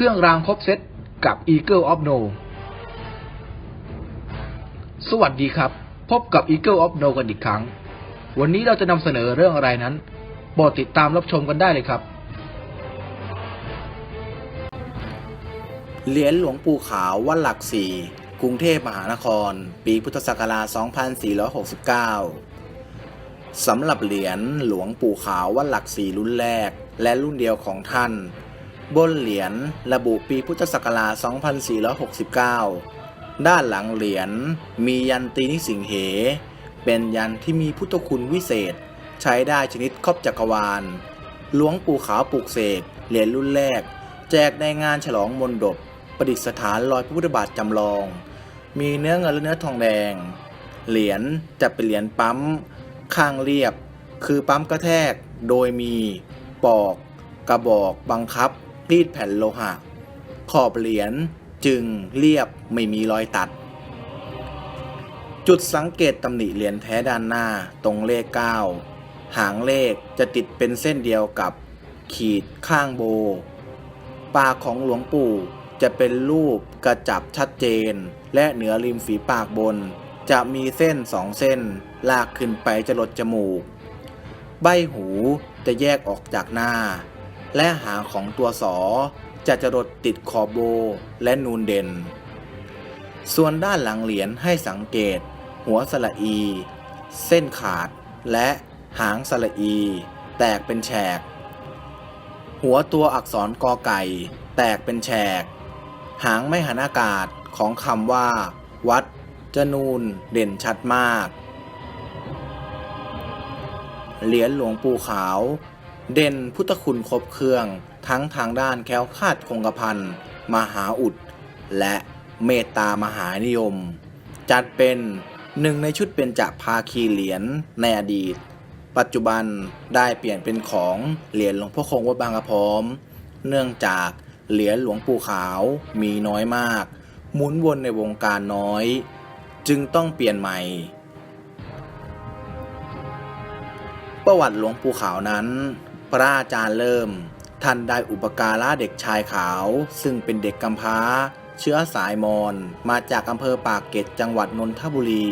เครื่องรางครบเซตกับ Eagle of No สวัสดีครับ พบกับ Eagle of No กันอีกครั้ง วันนี้เราจะนำเสนอเรื่องอะไรนั้นโปรดติดตามรับชมกันได้เลยครับ เหรียญหลวงปู่ขาววัดหลักสี่กรุงเทพมหานคร ปีพุทธศักราช 2469 สำหรับเหรียญหลวงปู่ขาววัดหลักสี่รุ่นแรก และรุ่นเดียวของท่าน บนเหรียญระบุปีพุทธศักราช 2469 ด้านหลังเหรียญมียันตีนิสิงเห เป็นยันที่มีพุทธคุณวิเศษ ใช้ได้ชนิดครอบจักรวาล หลวงปู่ขาวปลูกเสกเหรียญรุ่นแรก แจกในงานฉลองมนดบประดิษฐานรอยพระพุทธบาทจำลอง มีเนื้อเงินและเนื้อทองแดง เหรียญจะเป็นเหรียญปั๊ม ข้างเรียบ คือปั๊มกระแทก โดยมีปอก กระบอกบังคับ รีดแผ่นโลหะ ขอบเหรียญจึงเรียบไม่มีรอยตัด จุดสังเกตตำหนิเหรียญแท้ด้านหน้าตรงเลข 9 หางเลขจะติดเป็นเส้นเดียวกับขีดข้างโบ ปากของหลวงปู่จะเป็นรูปกระจับชัดเจน และเหนือริมฝีปากบน จะมีเส้นสองเส้น ลากขึ้นไปจะลดจมูก ใบหูจะแยกออกจากหน้า และหางของตัวสอจะจรดติดขอบโบและนูนเด่น ส่วนด้านหลังเหรียญให้สังเกต หัวสระอี เส้นขาด และหางสระอี แตกเป็นแฉก หัวตัวอักษรกอไก่ แตกเป็นแฉก หางไม่หันอากาศของคำว่า วัด จะนูนเด่นชัดมาก เหรียญหลวงปู่ขาว เด่นพุทธคุณครบเครื่อง ทั้งทางด้านแค้วคาดคงกระพันมหาอุด และเมตตามหานิยม จัดเป็นหนึ่งในชุดเป็นจะภาคีเหรียญในอดีต ปัจจุบันได้เปลี่ยนเป็นของเหรียญหลวงพ่อคงวัดบางกระพร้อม เนื่องจากเหรียญหลวงปู่ขาวมีน้อยมาก หมุนวนในวงการน้อย จึงต้องเปลี่ยนใหม่ ประวัติหลวงปู่ขาวนั้น พระอาจารย์เริ่ม ท่านได้อุปการะเด็กชายขาว ซึ่งเป็นเด็กกำพร้า เชื้อสายมอญมาจากอำเภอปากเกร็ดจังหวัดนนทบุรี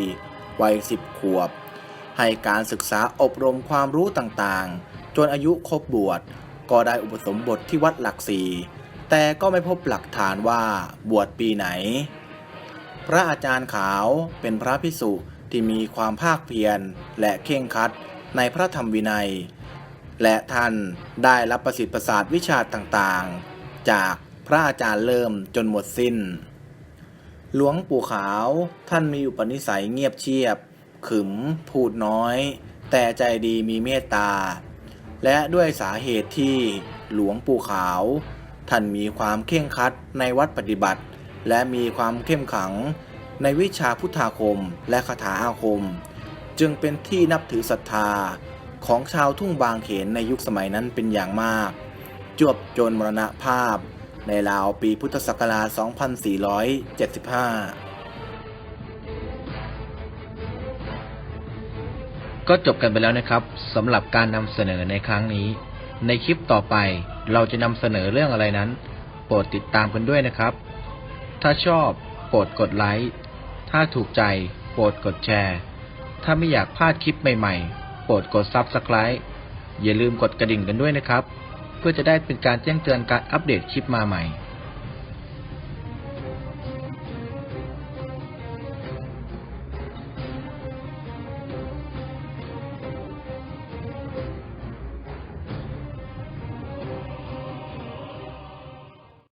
วัยสิบขวบ ให้การศึกษาอบรมความรู้ต่างๆ จนอายุครบบวช ก็ได้อุปสมบทที่วัดหลักสี่แต่ก็ไม่พบหลักฐานว่าบวชปีไหน พระอาจารย์ขาวเป็นพระพิสุที่มีความภาคเพียรและเข่งคัดในพระธรรมวินัย และท่านได้รับประสิทธิ์ประสาทวิชาต่างๆ จากพระอาจารย์เริ่มจนหมดสิ้น หลวงปู่ขาวท่านมีอุปนิสัยเงียบเชียบ ขึมพูดน้อย แต่ใจดีมีเมตตา และด้วยสาเหตุที่หลวงปู่ขาว ท่านมีความเข่งคัดในวัดปฏิบัติ และมีความเข้มขังในวิชาพุทธาคมและคาถาอาคม จึงเป็นที่นับถือศรัทธา ของชาวทุ่งบางเขนในยุคสมัยนั้นเป็นอย่างมาก จวบจนมรณภาพ ในราวปีพุทธศักราช 2475ก็จบกันไปแล้วนะครับสำหรับการนำเสนอในครั้งนี้ ในคลิปต่อไปเราจะนำเสนอเรื่องอะไรนั้น โปรดติดตามกันด้วยนะครับ ถ้าชอบโปรดกดไลค์ถ้าถูกใจโปรดกดแชร์ ถ้าไม่อยากพลาดคลิปใหม่ ๆ ปรดกด Subscribe อย่าลืมกดกระดิ่งกันด้วยนะครับ เพื่อจะได้เป็นการแจ้งเตือนการอัปเดตคลิปมาใหม่